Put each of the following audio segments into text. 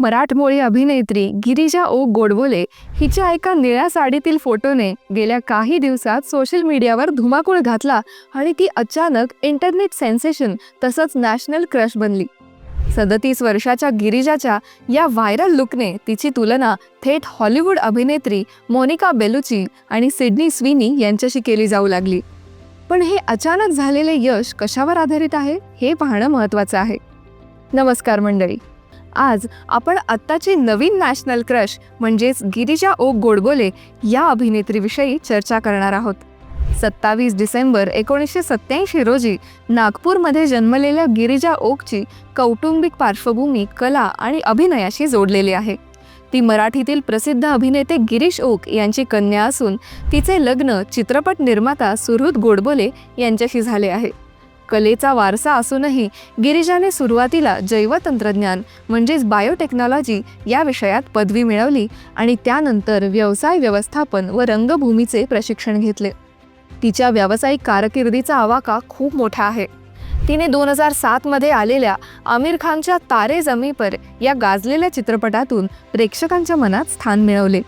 मराठमोळी अभिनेत्री गिरिजा ओ गोडबोले हिच्या एका निळ्या साडीतील फोटोने गेल्या काही दिवसात सोशल मीडियावर धुमाकूळ घातला आणि ती अचानक इंटरनेट सेन्सेशन तसंच नॅशनल क्रश बनली. सदतीस वर्षाच्या गिरिजाच्या या व्हायरल लुकने तिची तुलना थेट हॉलिवूड अभिनेत्री मोनिका बेलुची आणि सिडनी स्विनी यांच्याशी केली जाऊ लागली. पण हे अचानक झालेले यश कशावर आधारित आहे हे पाहणं महत्त्वाचं आहे. नमस्कार मंडळी. आज आपण आत्ताची नवीन नॅशनल क्रश म्हणजेच गिरिजा ओक गोडबोले या अभिनेत्रीविषयी चर्चा करणार आहोत. सत्तावीस डिसेंबर एकोणीसशे सत्याऐंशी रोजी नागपूरमध्ये जन्मलेल्या गिरिजा ओकची कौटुंबिक पार्श्वभूमी कला आणि अभिनयाशी जोडलेली आहे. ती मराठीतील प्रसिद्ध अभिनेते गिरीश ओक यांची कन्या असून तिचे लग्न चित्रपट निर्माता सुहृद गोडबोले यांच्याशी झाले आहे. कलेचा वारसा असूनही गिरिजाने सुरुवातीला जैवतंत्रज्ञान म्हणजेच बायोटेक्नॉलॉजी या विषयात पदवी मिळवली आणि त्यानंतर व्यवसाय व्यवस्थापन व रंगभूमीचे प्रशिक्षण घेतले. तिच्या व्यावसायिक कारकिर्दीचा आवाका खूप मोठा आहे. तिने दोन हजार सातमध्ये आलेल्या आमिर खानच्या तारे जमी पर या गाजलेल्या चित्रपटातून प्रेक्षकांच्या मनात स्थान मिळवले.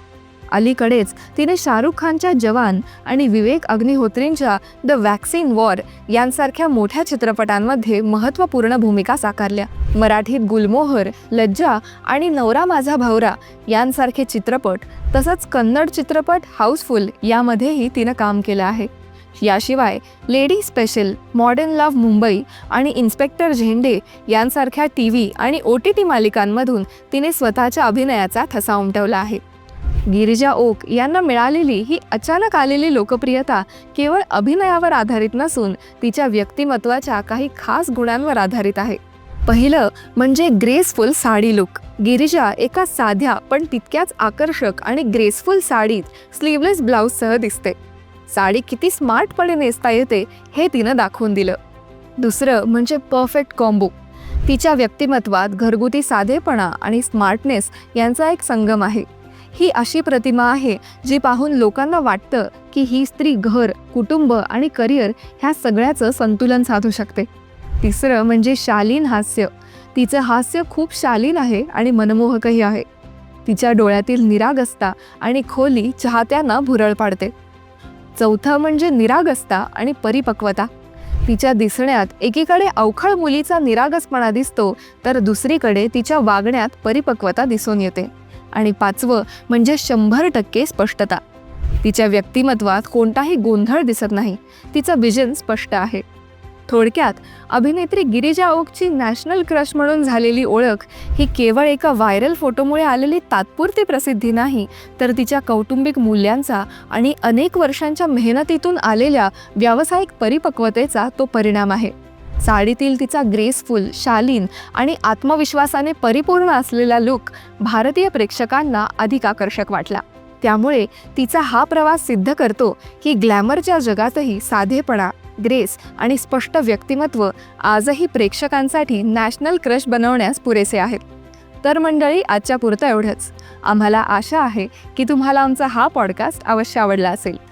अलीकडेच तिने शाहरुख खानच्या जवान आणि विवेक अग्निहोत्रींच्या द वॅक्सिन वॉर यांसारख्या मोठ्या चित्रपटांमध्ये महत्त्वपूर्ण भूमिका साकारल्या. मराठीत गुलमोहर लज्जा आणि नवरा माझा भावरा यांसारखे चित्रपट तसंच कन्नड चित्रपट हाऊसफुल यामध्येही तिनं काम केलं आहे. याशिवाय lady special modern love Mumbai आणि इन्स्पेक्टर झेंडे यांसारख्या टी व्ही आणि ओ टी टी मालिकांमधून तिने स्वतःच्या अभिनयाचा ठसा उमटवला आहे. गिरिजा ओक यांना मिळालेली ही अचानक आलेली लोकप्रियता केवळ अभिनयावर आधारित नसून तिच्या व्यक्तिमत्वाच्या काही खास गुणांवर आधारित आहे. पहिलं म्हणजे ग्रेसफुल साडी लुक. गिरिजा एका साध्या पण तितक्याच आकर्षक आणि ग्रेसफुल साडीत स्लीवलेस ब्लाऊजसह दिसते. साडी किती स्मार्टपणे नेसता येते हे तिनं दाखवून दिलं. दुसरं म्हणजे परफेक्ट कॉम्बो. तिच्या व्यक्तिमत्वात घरगुती साधेपणा आणि स्मार्टनेस यांचा एक संगम आहे. ही अशी प्रतिमा आहे जी पाहून लोकांना वाटतं की ही स्त्री घर कुटुंब आणि करिअर ह्या सगळ्याचं संतुलन साधू शकते. तिसरं म्हणजे शालीन हास्य. तिचं हास्य खूप शालीन आहे आणि मनमोहकही आहे. तिच्या डोळ्यातील निरागसता आणि खोली चाहत्यांना भुरळ पाडते. चौथं म्हणजे निरागसता आणि परिपक्वता. तिच्या दिसण्यात एकीकडे अवखळ मुलीचा निरागसपणा दिसतो तर दुसरीकडे तिच्या वागण्यात परिपक्वता दिसून येते. आणि पाचवं म्हणजे शंभर टक्के स्पष्टता. तिच्या व्यक्तिमत्वात कोणताही गोंधळ दिसत नाही. तिचं विजन स्पष्ट आहे. थोडक्यात अभिनेत्री गिरिजा ओकची नॅशनल क्रश म्हणून झालेली ओळख ही केवळ एका व्हायरल फोटोमुळे आलेली तात्पुरती प्रसिद्धी नाही तर तिच्या कौटुंबिक मूल्यांचा आणि अनेक वर्षांच्या मेहनतीतून आलेल्या व्यावसायिक परिपक्वतेचा तो परिणाम आहे. साडीतील तिचा ग्रेसफुल शालीन आणि आत्मविश्वासाने परिपूर्ण असलेला लुक भारतीय प्रेक्षकांना अधिक आकर्षक वाटला. त्यामुळे तिचा हा प्रवास सिद्ध करतो की ग्लॅमरच्या जगातही साधेपणा ग्रेस आणि स्पष्ट व्यक्तिमत्व आजही प्रेक्षकांसाठी नॅशनल क्रश बनवण्यास पुरेसे आहेत. तर मंडळी आजच्या पुरतं एवढंच. आम्हाला आशा आहे की तुम्हाला आमचा हा पॉडकास्ट अवश्य आवडला असेल.